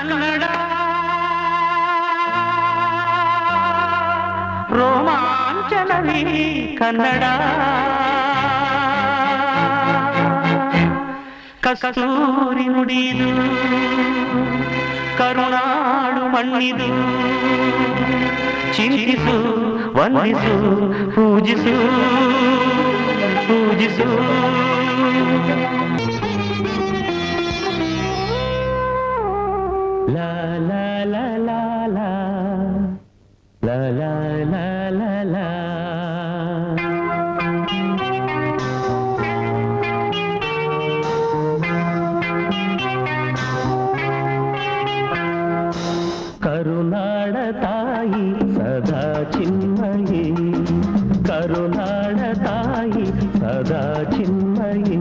ಕನ್ನಡ ರೋಮಾಂಚನವೇ ಕನ್ನಡ ಕಸ್ತೂರಿ ನುಡಿದು ಕರುಣಾಡು ಮಣ್ಣಿದು ಚಿಂತಿಸು ವಂದಿಸು ಪೂಜಿಸು ಪೂಜಿಸು కరుణాడ తాయి సదా చిన్మయి.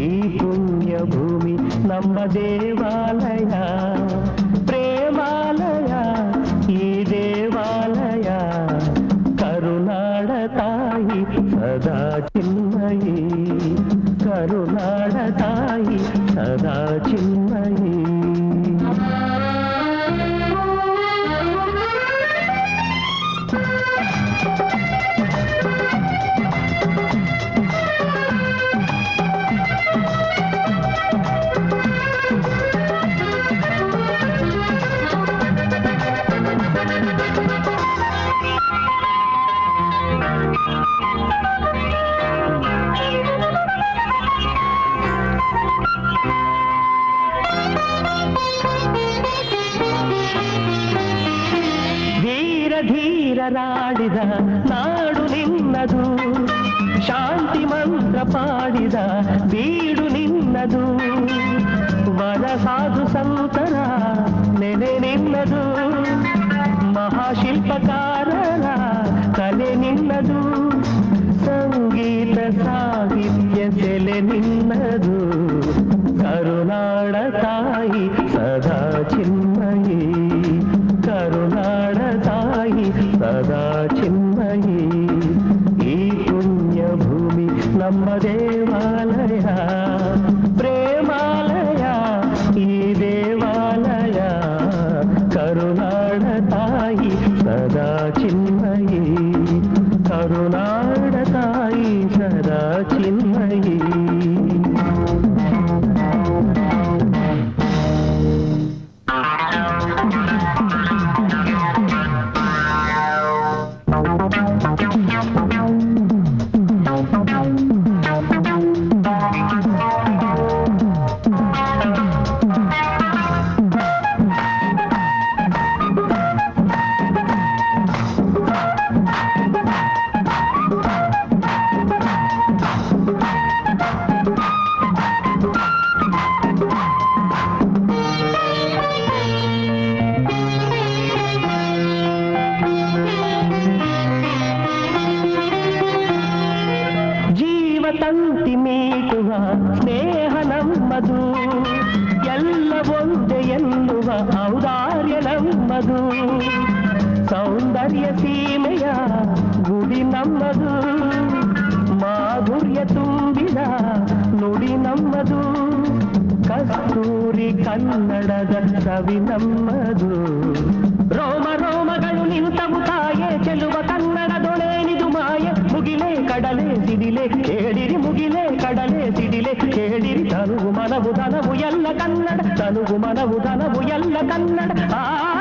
ఈ పుణ్యభూమి నమ్మ దేవాలయా. ಧೀರರಾಡಿದ ನಾಡು ನಿನ್ನದು ಶಾಂತಿ ಮಂತ್ರ ಪಾಡಿದ ಬೀಡು ನಿನ್ನದು ವರ ಸಾಧು ಸಂತರ ನೆನೆ ನಿನ್ನದು ಮಹಾಶಿಲ್ಪಕಾರರ ಕಲೆ ನಿನ್ನದು ಸಂಗೀತ ಸಾಹಿತ್ಯ ಸೆಲೆ ನಿನ್ನದು చిన్నయి ఈ పుణ్యభూమి నమ్మ దేవాలయ ప్రేమాలయ ఈ దేవాలయ. కరుణాడ తాయి సదా చిన్నయి కరుణాడ తాయి సదా చిన్నయి ಸದಾ ಚಿನ್ಮಯಿ ಜೀವತಂತಿ ಮೀಟುವ ಸ್ನೇಹ ನಮ್ಮದು ಎಲ್ಲ ಒಂದೇ ಎನ್ನುವ ಔದಾರ್ಯ ನಮ್ಮದು ಸೌಂದರ್ಯ ಸೀಮೆಯ ಗುಡಿ ನಮ್ಮದು ಮಾಧುರ್ಯ ತುಂಬಿದ ನುಡಿ ನಮ್ಮದು ಕಸ್ತೂರಿ ಕನ್ನಡದ ಸವಿ ನಮ್ಮದು ರೋಮ ರೋಮಗಳು ನಿಂತವು ತಾಯೆ ಚೆಲುವ ಕನ್ನಡದೊಳೇನಿದು ಮಾಯ ಮುಗಿಲೆ ಕಡಲೆ ಸಿಡಿಲೆ ಕೇಳಿರಿ ಮುಗಿಲೆ ಕಡಲೆ ಸಿಡಿಲೆ ಕೇಳಿರಿ ತನುವು ಮನವು ಧನವು ಎಲ್ಲ ಕನ್ನಡ ತನುವು ಮನವು ಧನವು ಎಲ್ಲ ಕನ್ನಡ ಆ ಆ.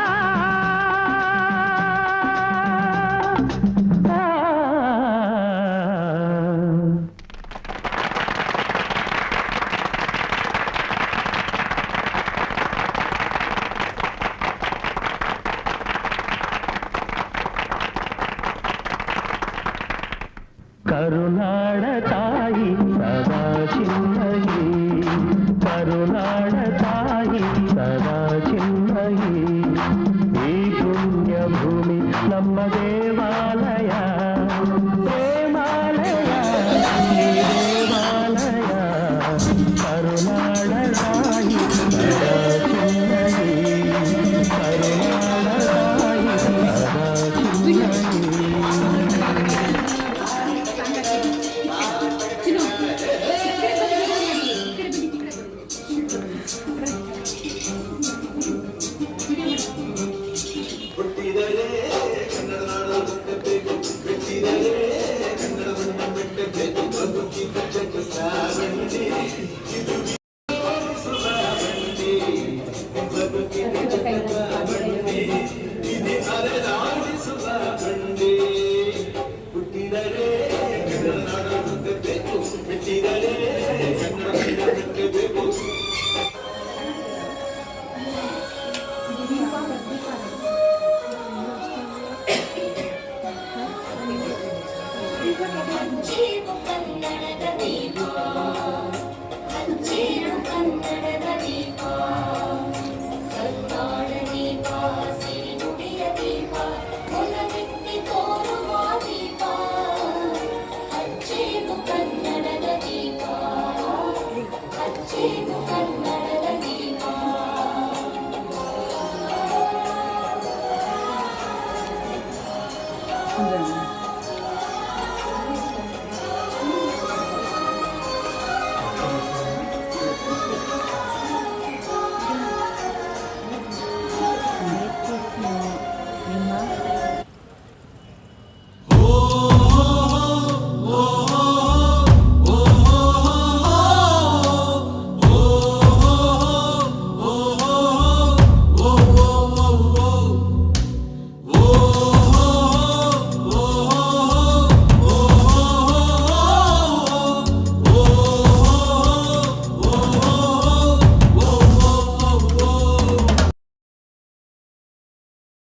ಕರುನಾಡ ತಾಯಿ ಸದಾ ಕನ್ನಡದ ದೀಪ ಹಂಚೇವು ಕನ್ನಡದ ದೀಪ